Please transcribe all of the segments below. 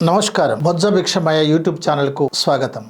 నమస్కారం. బొజ్జ భిక్షమయ యూట్యూబ్ ఛానల్కు స్వాగతం.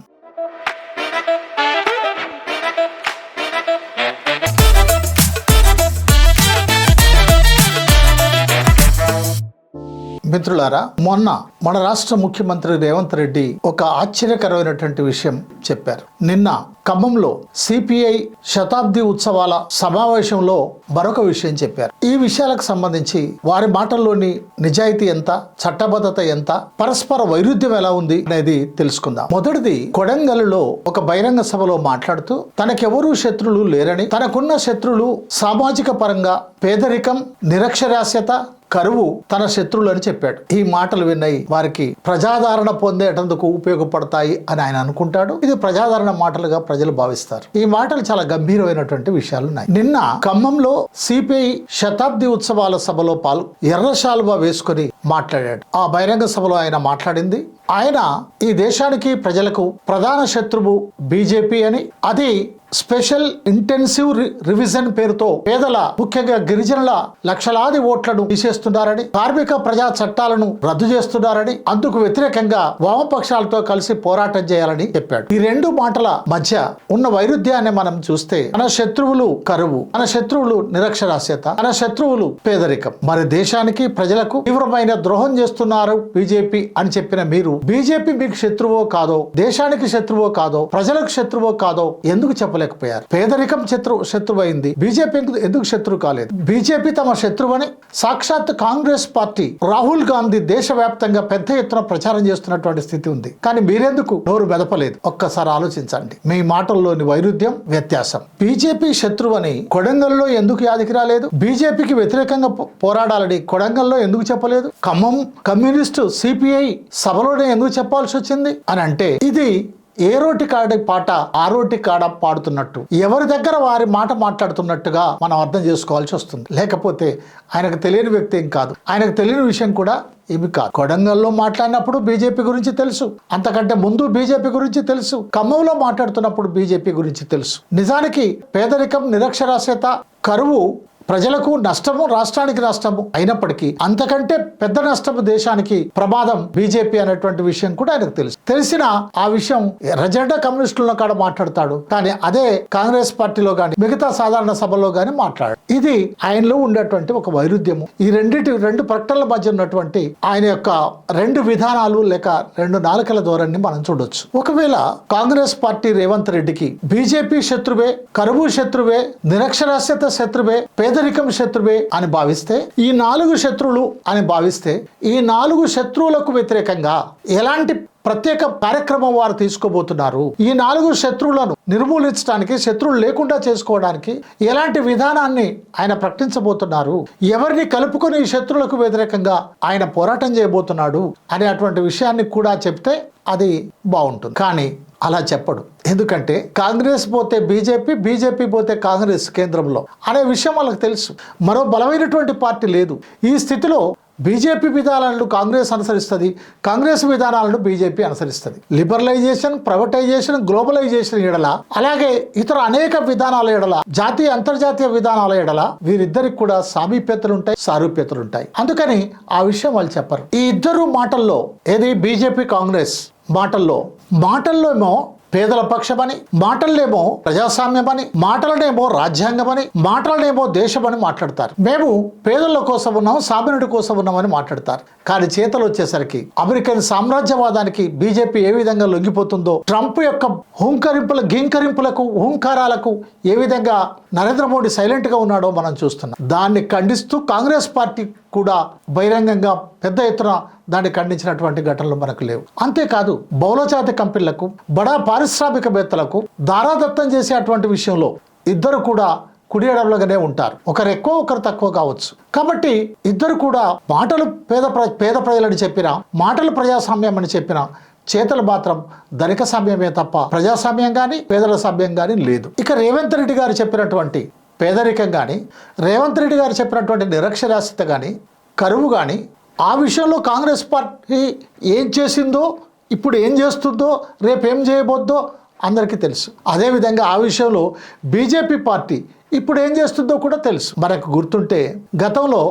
మిత్రులారా మొన్న మన రాష్ట్ర ముఖ్యమంత్రి రేవంత్ రెడ్డి ఒక ఆశ్చర్యకరమైనటువంటి విషయం చెప్పారు. నిన్న ఖమ్మంలో సిపిఐ శతాబ్ది ఉత్సవాల సమావేశంలో మరొక విషయం చెప్పారు. ఈ విషయాలకు సంబంధించి వారి మాటల్లోని నిజాయితీ ఎంత చట్టబద్ధత ఎంత పరస్పర వైరుధ్యం ఎలా ఉంది అనేది తెలుసుకుందాం. మొదటిది కొడంగల్లో ఒక బహిరంగ సభలో మాట్లాడుతూ తనకెవరూ శత్రులు లేరని తనకున్న శత్రులు సామాజిక పరంగా పేదరికం నిరక్షరాస్యత కరువు తన శత్రువులని అని చెప్పాడు. ఈ మాటలు విన్నాయి వారికి ప్రజాదరణ పొందేటందుకు ఉపయోగపడతాయి అని ఆయన అనుకుంటాడు. ఇది ప్రజాదరణ మాటలుగా ప్రజలు భావిస్తారు. ఈ మాటలు చాలా గంభీరమైనటువంటి విషయాలు ఉన్నాయి నిన్న ఖమ్మంలో సిపిఐ శతాబ్ది ఉత్సవాల సభలో పాలు ఎర్ర శాలువా వేసుకుని మాట్లాడాడు. ఆ బహిరంగ సభలో ఆయన మాట్లాడింది. ఆయన ఈ దేశానికి ప్రజలకు ప్రధాన శత్రువు బీజేపీ అని అది స్పెషల్ ఇంటెన్సివ్ రి- రివిజన్ పేరుతో పేదల ముఖ్యంగా గిరిజనుల లక్షలాది ఓట్లను తీసేస్తున్నారని కార్మిక ప్రజా చట్టాలను రద్దు చేస్తున్నారని అందుకు వ్యతిరేకంగా వామపక్షాలతో కలిసి పోరాటం చేయాలని చెప్పాడు. ఈ రెండు మాటల మధ్య ఉన్న వైరుధ్యాన్ని మనం చూస్తే మన శత్రువులు కరువు మన శత్రువులు నిరక్షరాస్యత మన శత్రువులు పేదరికం. మరి దేశానికి ప్రజలకు తీవ్రమైన ద్రోహం చేస్తున్నారు బీజేపీ అని చెప్పిన మీరు బీజేపీ మీకు శత్రువో కాదో దేశానికి శత్రువో కాదో ప్రజలకు శత్రువో కాదో ఎందుకు చెప్పలేకపోయారు పేదరికం శత్రు శత్రువు అయింది బీజేపీ ఎందుకు శత్రువు కాలేదు? బీజేపీ తమ శత్రువని సాక్షాత్ కాంగ్రెస్ పార్టీ రాహుల్ గాంధీ దేశవ్యాప్తంగా పెద్ద ఎత్తున ప్రచారం చేస్తున్నటువంటి స్థితి ఉంది. కానీ మీరెందుకు? నోరు మెదపలేదు. ఒక్కసారి ఆలోచించండి. మీ మాటల్లోని వైరుధ్యం వ్యత్యాసం. బీజేపీ శత్రువని కొడంగల్లో ఎందుకు యాదికి రాలేదు? బీజేపీకి వ్యతిరేకంగా పోరాడాలని కొడంగల్లో ఎందుకు చెప్పలేదు? ఖమ్మం కమ్యూనిస్టు సిపిఐ సభలోనే ఎందుకు చెప్పాల్సి వచ్చింది అని అంటే ఇది ఏ రోటి కాడి పాట ఆ రోటి కాడ పాడుతున్నట్టు ఎవరి దగ్గర వారి మాట మాట్లాడుతున్నట్టుగా మనం అర్థం చేసుకోవాల్సి వస్తుంది. లేకపోతే ఆయనకు తెలియని వ్యక్తి ఏం కాదు. ఆయనకు తెలియని విషయం కూడా ఏమి కాదు. కొడంగల్లో మాట్లాడినప్పుడు బీజేపీ గురించి తెలుసు. అంతకంటే ముందు బీజేపీ గురించి తెలుసు. ఖమ్మంలో మాట్లాడుతున్నప్పుడు బీజేపీ గురించి తెలుసు. నిజానికి పేదరికం నిరక్షరాస్యత కరువు ప్రజలకు నష్టము రాష్ట్రానికి నష్టము అయినప్పటికీ అంతకంటే పెద్ద నష్టము దేశానికి ప్రమాదం బీజేపీ అనేటువంటి విషయం కూడా ఆయనకు తెలుసు. తెలిసిన ఆ విషయం ఎర్రజెండా కమ్యూనిస్టులను కాడ మాట్లాడతాడు. కానీ అదే కాంగ్రెస్ పార్టీలో గాని మిగతా సాధారణ సభలో గాని మాట్లాడు ఇది ఆయనలో ఉండేటువంటి ఒక వైరుధ్యము. ఈ రెండింటి రెండు ప్రకటనల మధ్య ఉన్నటువంటి ఆయన యొక్క రెండు విధానాలు లేక రెండు నాలుకల ధోరణిని మనం చూడొచ్చు. ఒకవేళ కాంగ్రెస్ పార్టీ రేవంత్ రెడ్డికి బీజేపీ శత్రువే కరువు శత్రువే నిరక్షరాస్యత శత్రువే పేదరికం శత్రువే అని భావిస్తే ఈ నాలుగు శత్రువులు అని భావిస్తే ఈ నాలుగు శత్రువులకు వ్యతిరేకంగా ఎలాంటి ప్రత్యేక కార్యక్రమం వారు తీసుకోబోతున్నారు? ఈ నాలుగు శత్రువులను నిర్మూలించడానికి శత్రువులు లేకుండా చేసుకోవడానికి ఎలాంటి విధానాన్ని ఆయన ప్రకటించబోతున్నారు? ఎవరిని కలుపుకొని ఈ శత్రువులకు వ్యతిరేకంగా ఆయన పోరాటం చేయబోతున్నాడు? అనేటువంటి విషయాన్ని కూడా చెప్తే అది బాగుంటుంది. కానీ అలా చెప్పడు. ఎందుకంటే కాంగ్రెస్ పోతే బీజేపీ బీజేపీ పోతే కాంగ్రెస్ కేంద్రంలో అనే విషయం వాళ్ళకి తెలుసు. మరో బలమైనటువంటి పార్టీ లేదు. ఈ స్థితిలో బీజేపీ విధానాలను కాంగ్రెస్ అనుసరిస్తుంది కాంగ్రెస్ విధానాలను బీజేపీ అనుసరిస్తుంది. లిబరలైజేషన్ ప్రైవేటైజేషన్ గ్లోబలైజేషన్ ఎడల అలాగే ఇతర అనేక విధానాల ఎడల జాతీయ అంతర్జాతీయ విధానాల ఎడల వీరిద్దరికి కూడా సామీప్యతలు ఉంటాయి సారూప్యతలు ఉంటాయి అందుకని ఆ విషయం వాళ్ళు చెప్పరు. ఈ ఇద్దరు మాటల్లో ఏది బీజేపీ కాంగ్రెస్ మాటల్లో మాటల్లో ఏమో పేదల పక్షమని మాటలనేమో ప్రజాస్వామ్యమని మాటలనేమో రాజ్యాంగమని మాటలనేమో దేశమని మాట్లాడతారు. మేము పేదల కోసం ఉన్నాం సామాన్యుడి కోసం ఉన్నామని మాట్లాడతారు. కానీ చేతలు వచ్చేసరికి అమెరికన్ సామ్రాజ్యవాదానికి బీజేపీ ఏ విధంగా లొంగిపోతుందో ట్రంప్ యొక్క హుంకరింపుల గింకరింపులకు హుంకారాలకు ఏ విధంగా నరేంద్ర మోడీ సైలెంట్గా ఉన్నాడో మనం చూస్తున్నాం. దాన్ని ఖండిస్తూ కాంగ్రెస్ పార్టీ కూడా బహిరంగంగా పెద్ద ఎత్తున దాన్ని ఖండించినటువంటి ఘటనలు మనకు లేవు. అంతేకాదు బహుళజాతి కంపెనీలకు బడా పారిశ్రామికవేత్తలకు దారాదత్తం చేసే అటువంటి విషయంలో ఇద్దరు కూడా కుడి ఉంటారు. ఒకరు ఎక్కువ ఒకరు తక్కువ కావచ్చు. కాబట్టి ఇద్దరు కూడా మాటలు పేద పేద ప్రజలని చెప్పిన మాటలు ప్రజాస్వామ్యం అని చెప్పిన చేతలు మాత్రం ధనిక సమయమే తప్ప ప్రజాస్వామ్యం కానీ పేదల సమయం కానీ లేదు. ఇక రేవంత్ రెడ్డి గారు చెప్పినటువంటి పేదరికం కానీ రేవంత్ రెడ్డి గారు చెప్పినటువంటి నిరక్షరాస్యత కానీ కరువు కానీ ఆ విషయంలో కాంగ్రెస్ పార్టీ ఏం చేసిందో ఇప్పుడు ఏం చేస్తుందో రేపు ఏం చేయబోద్దో అందరికీ తెలుసు. అదేవిధంగా ఆ విషయంలో బీజేపీ పార్టీ ఇప్పుడు ఏం చేస్తుందో కూడా తెలుసు. మనకు గుర్తుంటే గతంలో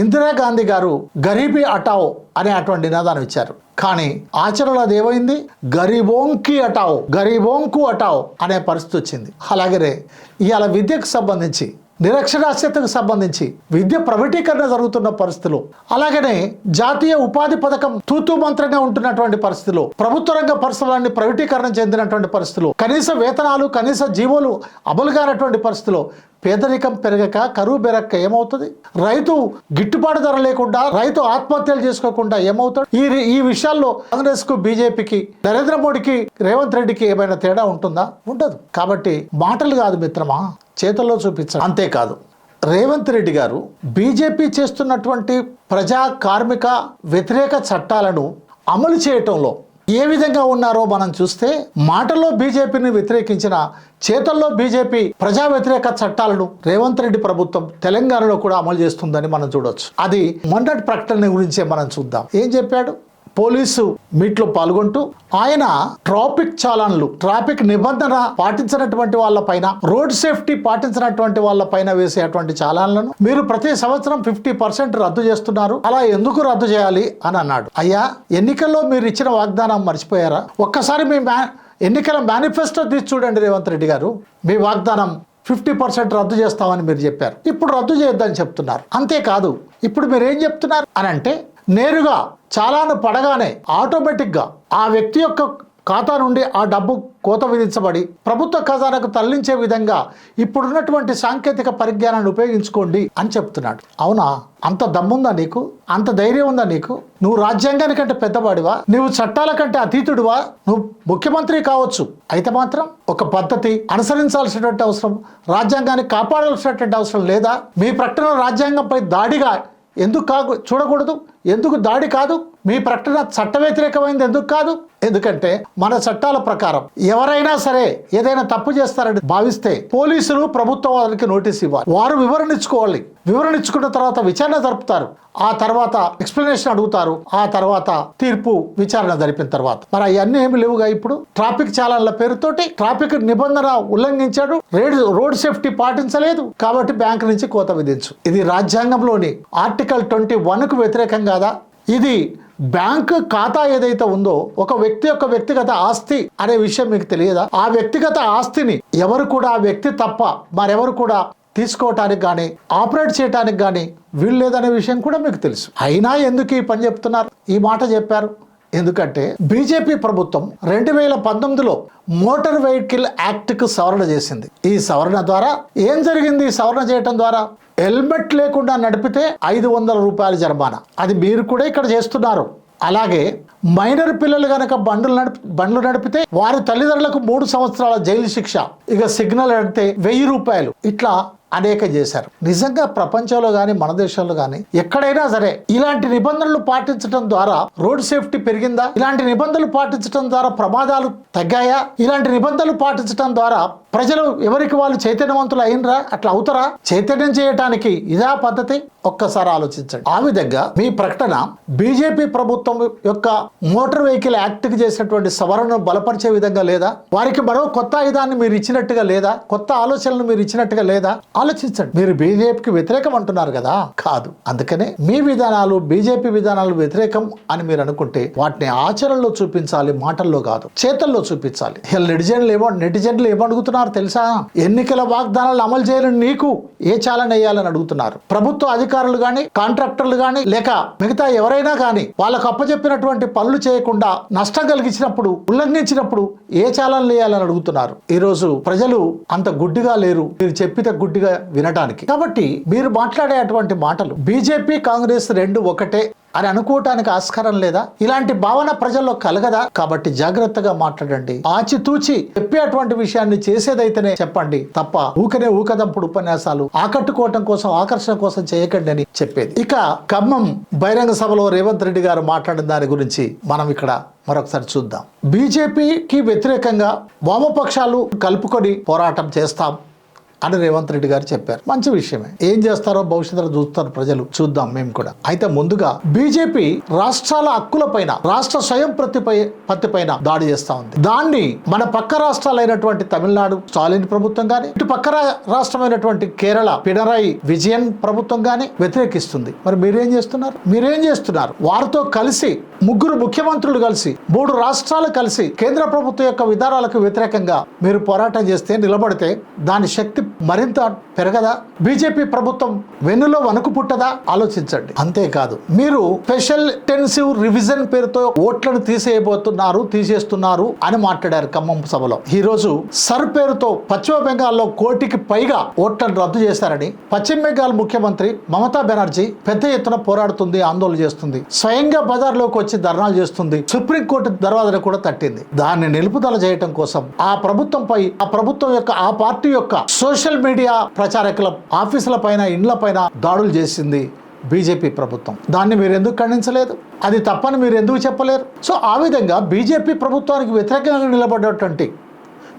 ఇందిరాగాంధీ గారు గరీబీ అటావ్ అనే అటువంటి నినాదాన్ని ఇచ్చారు. కానీ ఆచరణలో అదేమైంది గరీబోంకి అటావ్ గరీబోంకు అటావ్ అనే పరిస్థితి వచ్చింది. అలాగే ఇవాళ విద్యకు సంబంధించి నిరక్షరాస్యతకు సంబంధించి విద్య ప్రైవేటీకరణ జరుగుతున్న పరిస్థితులు అలాగనే జాతీయ ఉపాధి పథకం తూతు మంత్రంగా ఉంటున్నటువంటి పరిస్థితులు ప్రభుత్వ రంగ పరిశ్రమలన్నీ ప్రైవేటీకరణ చెందినటువంటి పరిస్థితులు కనీస వేతనాలు కనీస జీవోలు అమలు కానటువంటి పరిస్థితులు పేదరికం పెరగక కరువు పెరగక ఏమవుతుంది? రైతు గిట్టుబాటు ధర లేకుండా రైతు ఆత్మహత్యలు చేసుకోకుండా ఏమవుతాడు? ఈ ఈ విషయాల్లో కాంగ్రెస్కు బీజేపీకి నరేంద్ర మోడీకి రేవంత్ రెడ్డికి ఏమైనా తేడా ఉంటుందా? ఉండదు. కాబట్టి మాటలు కాదు మిత్రమా? చేతల్లో చూపించారు అంతేకాదు రేవంత్ రెడ్డి గారు బీజేపీ చేస్తున్నటువంటి ప్రజా కార్మిక వ్యతిరేక చట్టాలను అమలు చేయటంలో ఏ విధంగా ఉన్నారో మనం చూస్తే మాటల్లో బీజేపీని వ్యతిరేకించిన చేతల్లో బీజేపీ ప్రజా వ్యతిరేక చట్టాలను రేవంత్ రెడ్డి ప్రభుత్వం తెలంగాణలో కూడా అమలు చేస్తుందని మనం చూడొచ్చు. అది మొన్నటి ప్రకటన గురించే మనం చూద్దాం. ఏం చెప్పాడు? పోలీసు మీట్లో పాల్గొంటూ ఆయన ట్రాఫిక్ చాలన్లు ట్రాఫిక్ నిబంధన పాటించినటువంటి వాళ్ళపైన రోడ్ సేఫ్టీ పాటించినటువంటి వాళ్ళ పైన వేసేటువంటి చాలన్లను మీరు ప్రతి సంవత్సరం ఫిఫ్టీ పర్సెంట్ రద్దు చేస్తున్నారు. అలా ఎందుకు రద్దు చేయాలి అని అన్నాడు. అయ్యా ఎన్నికల్లో మీరు ఇచ్చిన వాగ్దానం మర్చిపోయారా? ఒక్కసారి మీ మ్యా ఎన్నికల మేనిఫెస్టో తీసి చూడండి రేవంత్ రెడ్డి గారు. మీ వాగ్దానం ఫిఫ్టీ పర్సెంట్ రద్దు చేస్తామని మీరు చెప్పారు. ఇప్పుడు రద్దు చేయొద్దని చెప్తున్నారు. అంతేకాదు ఇప్పుడు మీరు ఏం చెప్తున్నారు? అని అంటే నేరుగా చాలాను పడగానే ఆటోమేటిక్గా ఆ వ్యక్తి యొక్క ఖాతా నుండి ఆ డబ్బు కోత విధించబడి ప్రభుత్వ ఖజానాకు తరలించే విధంగా ఇప్పుడున్నటువంటి సాంకేతిక పరిజ్ఞానాన్ని ఉపయోగించుకోండి అని చెప్తున్నాడు. అవునా? అంత దమ్ముందా నీకు? అంత ధైర్యం ఉందా నీకు? నువ్వు రాజ్యాంగానికంటే పెద్దవాడివా? నువ్వు చట్టాల కంటే అతీతుడివా? నువ్వు ముఖ్యమంత్రి కావచ్చు. అయితే మాత్రం ఒక పద్ధతి అనుసరించాల్సినటువంటి అవసరం రాజ్యాంగాన్ని కాపాడాల్సినటువంటి అవసరం లేదా? మీ ప్రకటన రాజ్యాంగంపై దాడిగా ఎందుకు కాకు చూడకూడదు? ఎందుకు దాడి కాదు? మీ ప్రకటన చట్ట వ్యతిరేకమైంది ఎందుకు కాదు? ఎందుకంటే మన చట్టాల ప్రకారం ఎవరైనా సరే ఏదైనా తప్పు చేస్తారని భావిస్తే పోలీసులు ప్రభుత్వం వారికి నోటీస్ ఇవ్వాలి. వారు వివరణించుకోవాలి. వివరణించుకున్న వివరణ ఇచ్చుకున్న తర్వాత విచారణ జరుపుతారు. ఆ తర్వాత ఎక్స్ప్లెనేషన్ అడుగుతారు. ఆ తర్వాత తీర్పు విచారణ జరిపిన తర్వాత. మరి అవన్నీ ఏమి లేవుగా ఇప్పుడు? ట్రాఫిక్ చాలన్ల పేరుతోటి ట్రాఫిక్ నిబంధన ఉల్లంఘించాడు. రోడ్ రోడ్ సేఫ్టీ పాటించలేదు. కాబట్టి బ్యాంక్ నుంచి కోత విధించు. ఇది రాజ్యాంగంలోని ఆర్టికల్ ట్వంటీ వన్కు కాదా? ఇది బ్యాంకు ఖాతా ఏదైతే ఉందో ఒక వ్యక్తి యొక్క వ్యక్తిగత ఆస్తి అనే విషయం మీకు తెలియదా? ఆ వ్యక్తిగత ఆస్తిని ఎవరు కూడా ఆ వ్యక్తి తప్ప మరెవరు కూడా తీసుకోవటానికి కానీ ఆపరేట్ చేయడానికి కానీ వీలు లేదనే విషయం కూడా మీకు తెలుసు. అయినా ఎందుకు ఈ పని చెప్తున్నారు? ఈ మాట చెప్పారు. ఎందుకంటే బీజేపీ ప్రభుత్వం రెండు వేల పంతొమ్మిదిలో మోటార్ వెహికల్ యాక్ట్కు సవరణ చేసింది. ఈ సవరణ ద్వారా ఏం జరిగింది? ఈ సవరణ చేయటం ద్వారా హెల్మెట్ లేకుండా నడిపితే ఐదు వందల రూపాయల జరిమానా. అది మీరు కూడా ఇక్కడ చేస్తున్నారు. అలాగే మైనర్ పిల్లలు కనుక బండ్లు నడిపి బండ్లు నడిపితే వారి తల్లిదండ్రులకు మూడు సంవత్సరాల జైలు శిక్ష. ఇక సిగ్నల్ అంటే వెయ్యి రూపాయలు. ఇట్లా అనేక చేశారు. నిజంగా ప్రపంచంలో కానీ మన దేశంలో కానీ ఎక్కడైనా సరే ఇలాంటి నిబంధనలు పాటించడం ద్వారా రోడ్ సేఫ్టీ పెరిగిందా? ఇలాంటి నిబంధనలు పాటించడం ద్వారా ప్రమాదాలు తగ్గాయా? ఇలాంటి నిబంధనలు పాటించడం ద్వారా ప్రజలు ఎవరికి వాళ్ళు చైతన్యవంతులు అయినరా? అట్లా అవుతారా? చైతన్యం చేయటానికి ఇదా పద్ధతి? ఒక్కసారి ఆలోచించండి. ఆ విధంగా మీ ప్రకటన బీజేపీ ప్రభుత్వం యొక్క మోటార్ వెహికల్ యాక్ట్కి చేసినటువంటి సవరణను బలపరిచే విధంగా లేదా? వారికి మరో కొత్త ఆయుధాన్ని మీరు ఇచ్చినట్టుగా లేదా? కొత్త ఆలోచనలు మీరు ఇచ్చినట్టుగా లేదా? ఆలోచించండి. మీరు బీజేపీకి వ్యతిరేకం అంటున్నారు కదా? కాదు. అందుకనే మీ విధానాలు బీజేపీ విధానాలు వ్యతిరేకం అని మీరు అనుకుంటే వాటిని ఆచరణలో చూపించాలి మాటల్లో కాదు చేతల్లో చూపించాలి. ఇలా నెటిజన్లు ఏమో నెటిజన్లు ఏమడుగుతున్నారు తెలుసా? ఎన్నికల వాగ్దానాలు అమలు చేయని నీకు ఏ చాలన వేయాలని అడుగుతున్నారు. ప్రభుత్వ అధికారులు కానీ కాంట్రాక్టర్లు కానీ లేక మిగతా ఎవరైనా కానీ వాళ్ళకు అప్పచెప్పినటువంటి పనులు చేయకుండా నష్టం కలిగించినప్పుడు ఉల్లంఘించినప్పుడు ఏ చాలన వేయాలని అడుగుతున్నారు? ఈ రోజు ప్రజలు అంత గుడ్డిగా లేరు. మీరు చెప్పితే గుడ్డిగా వినటానికి. కాబట్టి మీరు మాట్లాడే అటువంటి మాటలు బీజేపీ కాంగ్రెస్ రెండు ఒకటే అని అనుకోవటానికి ఆస్కారం లేదా? ఇలాంటి భావన ప్రజల్లో కలగదా? కాబట్టి జాగ్రత్తగా మాట్లాడండి. ఆచితూచి చెప్పేటువంటి విషయాన్ని చేసేదైతేనే చెప్పండి తప్ప ఊకనే ఊకదంపుడు ఉపన్యాసాలు ఆకట్టుకోవటం కోసం ఆకర్షణ కోసం చేయకండి అని చెప్పేది. ఇక ఖమ్మం బహిరంగ సభలో రేవంత్ రెడ్డి గారు మాట్లాడిన దాని గురించి మనం ఇక్కడ మరొకసారి చూద్దాం. బీజేపీకి వ్యతిరేకంగా వామపక్షాలు కలుపుకొని పోరాటం చేస్తాం. అని రేవంత్ రెడ్డి గారు చెప్పారు. మంచి విషయమే. ఏం చేస్తారో భవిష్యత్తులో చూస్తారు ప్రజలు. చూద్దాం మేము కూడా. అయితే ముందుగా బీజేపీ రాష్ట్రాల హక్కుల పైన రాష్ట్ర స్వయం ప్రతిపై పత్తి పైన దాడి చేస్తా ఉంది. దాన్ని మన పక్క రాష్ట్రాలైనటువంటి తమిళనాడు స్టాలిన్ ప్రభుత్వం గాని ఇటు పక్క రాష్ట్రమైనటువంటి కేరళ పినరాయి విజయన్ ప్రభుత్వం గాని వ్యతిరేకిస్తుంది. మరి మీరేం చేస్తున్నారు? మీరేం చేస్తున్నారు? వారితో కలిసి ముగ్గురు ముఖ్యమంత్రులు కలిసి మూడు రాష్ట్రాలు కలిసి కేంద్ర ప్రభుత్వం యొక్క విధానాలకు వ్యతిరేకంగా మీరు పోరాటం చేస్తే నిలబడితే దాని శక్తి మరింత పెరగదా? బీజేపీ ప్రభుత్వం వెన్నులో వణుకు పుట్టదా? ఆలోచించండి. అంతేకాదు మీరు స్పెషల్ టెన్సివ్ రివిజన్ పేరుతో ఓట్లను తీసేయబోతున్నారు తీసేస్తున్నారు అని మాట్లాడారు ఖమ్మం సభలో. ఈ రోజు సర్ పేరుతో పశ్చిమ బెంగాల్లో కోటికి పైగా ఓట్లను రద్దు చేశారని పశ్చిమ బెంగాల్ ముఖ్యమంత్రి మమతా బెనర్జీ పెద్ద ఎత్తున పోరాడుతుంది ఆందోళన చేస్తుంది స్వయంగా బజార్లోకి వచ్చి ధర్నాలు చేస్తుంది సుప్రీంకోర్టు దర్వాజను కూడా తట్టింది. దాన్ని నిలుపుదల చేయటం కోసం ఆ ప్రభుత్వంపై ఆ ప్రభుత్వం యొక్క ఆ పార్టీ యొక్క సోషల్ సోషల్ మీడియా ప్రచారకుల ఆఫీసుల పైన ఇండ్ల పైన దాడులు చేసింది బీజేపీ ప్రభుత్వం. దాన్ని మీరు ఎందుకు ఖండించలేదు? అది తప్పని మీరు ఎందుకు చెప్పలేరు? సో ఆ విధంగా బీజేపీ ప్రభుత్వానికి వ్యతిరేకంగా నిలబడ్డటువంటి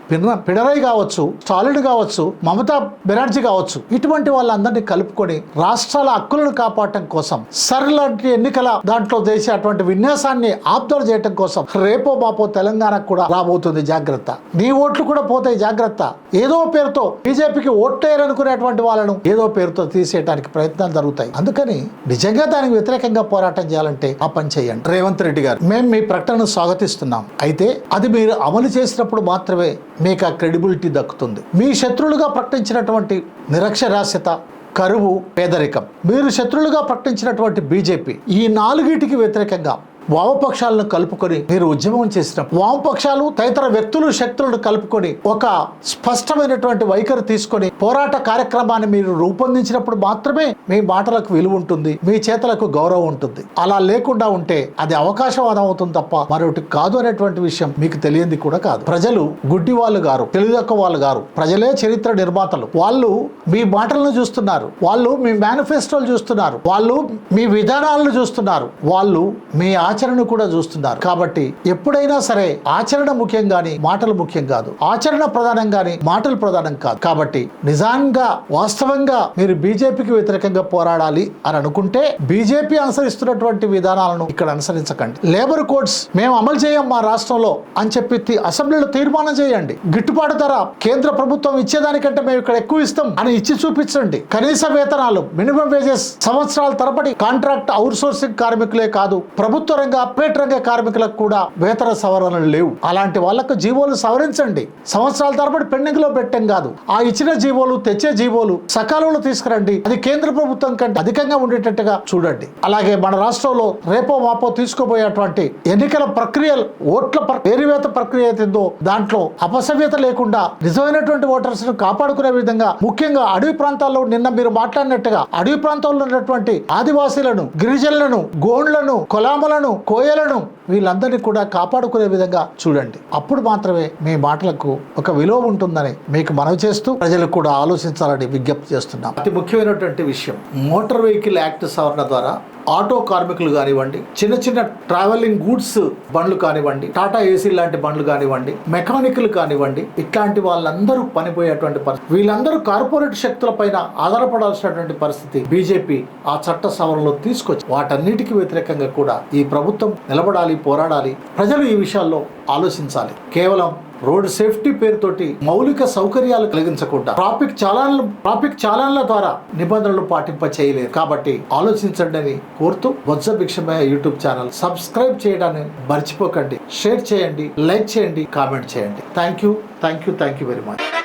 పిన పినరయ్ కావచ్చు స్టాలిన్ కావచ్చు మమతా బెనర్జీ కావచ్చు ఇటువంటి వాళ్ళందరినీ కలుపుకొని రాష్ట్రాల హక్కులను కాపాడటం కోసం సర్ లాంటి ఎన్నికల దాంట్లో చేసే అటువంటి విన్యాసాన్ని ఆబ్జర్వ్ చేయటం కోసం రేపో మాపో తెలంగాణకు కూడా రాబోతుంది జాగ్రత్త. నీ ఓట్లు కూడా పోతాయి జాగ్రత్త. ఏదో పేరుతో బీజేపీకి ఓట్లేరనుకునేటువంటి వాళ్ళను ఏదో పేరుతో తీసేయడానికి ప్రయత్నాలు జరుగుతాయి. అందుకని నిజంగా దానికి వ్యతిరేకంగా పోరాటం చేయాలంటే ఆ పని చేయండి. రేవంత్ రెడ్డి గారు. మేము మీ ప్రకటనను స్వాగతిస్తున్నాం. అయితే అది మీరు అమలు చేసినప్పుడు మాత్రమే మీకు ఆ క్రెడిబిలిటీ దక్కుతుంది. మీ శత్రువులుగా ప్రకటించినటువంటి నిరక్షరాస్యత కరువు పేదరికం. మీరు శత్రువులుగా ప్రకటించినటువంటి బీజేపీ ఈ నాలుగిటికి వ్యతిరేకంగా వామపక్షాలను కలుపుకొని మీరు ఉద్యమం చేసిన వామపక్షాలు తదితర వ్యక్తులు శక్తులను కలుపుకొని ఒక స్పష్టమైనటువంటి వైఖరి తీసుకొని పోరాట కార్యక్రమాన్ని మీరు రూపొందించినప్పుడు మాత్రమే మీ మాటలకు విలువ ఉంటుంది మీ చేతలకు గౌరవం ఉంటుంది. అలా లేకుండా ఉంటే అది అవకాశవాదం అవుతుంది తప్ప మరొకటి కాదు అనేటువంటి విషయం మీకు తెలియంది కూడా కాదు. ప్రజలు గుడ్డి వాళ్ళు గారు తెలియదక్క వాళ్ళు గారు ప్రజలే చరిత్ర నిర్మాతలు. వాళ్ళు మీ మాటలను చూస్తున్నారు వాళ్ళు మీ మేనిఫెస్టోలు చూస్తున్నారు వాళ్ళు మీ విధానాలను చూస్తున్నారు వాళ్ళు మీ ఆచరణ కూడా చూస్తున్నారు. కాబట్టి ఎప్పుడైనా సరే ఆచరణ ముఖ్యం గాని మాటలు ముఖ్యం కాదు. ఆచరణ ప్రధానం గాని మాటలు ప్రధానం కాదు. కాబట్టి నిజంగా వాస్తవంగా మీరు బీజేపీకి వ్యతిరేకంగా పోరాడాలి అని అనుకుంటే బీజేపీ అనుసరిస్తున్నటువంటి విధానాలను ఇక్కడ అనుసరించకండి. లేబర్ కోడ్స్ మేము అమలు చేయం మా రాష్ట్రంలో అని చెప్పి అసెంబ్లీలో తీర్మానం చేయండి. గిట్టుబాటు ధర కేంద్ర ప్రభుత్వం ఇచ్చేదానికంటే మేము ఇక్కడ ఎక్కువ ఇస్తాం అని ఇచ్చి చూపించండి. కనీస వేతనాలు మినిమం వేజెస్ సంవత్సరాల తరబడి కాంట్రాక్ట్ అవుట్ సోర్సింగ్ కార్మికులే కాదు ప్రభుత్వ రంగ అప్రేట్ రంగ కార్మికులకు కూడా వేతన సవరణలు లేవు. అలాంటి వాళ్ళకు జీవోలు సవరించండి. సంవత్సరాల తరబడి పెండింగ్లో పెట్టం కాదు. ఆ ఇచ్చిన జీవోలు తెచ్చే జీవోలు సకాలంలో తీసుకురండి. అది కేంద్ర ప్రభుత్వం కంటే అధికంగా ఉండేటట్టుగా చూడండి. అలాగే మన రాష్ట్రంలో రేపో మాపో తీసుకోబోయేటువంటి ఎన్నికల ప్రక్రియ ఓట్ల ప్ర- ఏరివేత ప్రక్రియ ఏదో దాంట్లో అపసవ్యత లేకుండా నిజమైనటువంటి ఓటర్స్ను కాపాడుకునే విధంగా ముఖ్యంగా అడవి ప్రాంతాల్లో నిన్న మీరు మాట్లాడినట్టుగా అడవి ప్రాంతాల్లో ఉన్నటువంటి ఆదివాసీలను గిరిజనులను గోండ్లను కొలాములను కోయలను వీళ్ళందరినీ కూడా కాపాడుకునే విధంగా చూడండి. అప్పుడు మాత్రమే మీ మాటలకు ఒక విలువ ఉంటుందని మీకు మనవి చేస్తూ ప్రజలకు కూడా ఆలోచించాలని విజ్ఞప్తి చేస్తున్నాం. అతి ముఖ్యమైనటువంటి విషయం మోటార్ వెహికల్ యాక్ట్ సవరణ ద్వారా ఆటో కార్మికులు కానివ్వండి చిన్న చిన్న ట్రావెలింగ్ గూడ్స్ బండ్లు కానివ్వండి టాటా ఏసీ లాంటి బండ్లు కానివ్వండి మెకానికల్ కానివ్వండి ఇట్లాంటి వాళ్ళందరూ పనిపోయేటువంటి పరిస్థితి వీళ్ళందరూ కార్పొరేట్ శక్తుల పైన ఆధారపడాల్సినటువంటి పరిస్థితి బీజేపీ ఆ చట్ట సవరణలో తీసుకొచ్చి వాటన్నిటికీ వ్యతిరేకంగా కూడా ఈ ప్రభుత్వం నిలబడాలి పోరాడాలి. ప్రజలు ఈ విషయాల్లో ఆలోచించాలి. కేవలం రోడ్డు సేఫ్టీ పేరుతోటి మౌలిక సౌకర్యాలు కలిగించకుండా ట్రాఫిక్ చాలాన్లు ట్రాఫిక్ చాలాన్ల ద్వారా నిబంధనలు పాటింప చేయలేదు కాబట్టి ఆలోచించండి అని కోరుతూ Botsa Bhikshamayya YouTube channel subscribe చేయడాన్ని మర్చిపోకండి. షేర్ చేయండి లైక్ చేయండి కామెంట్ చేయండి. Thank you thank you thank you very much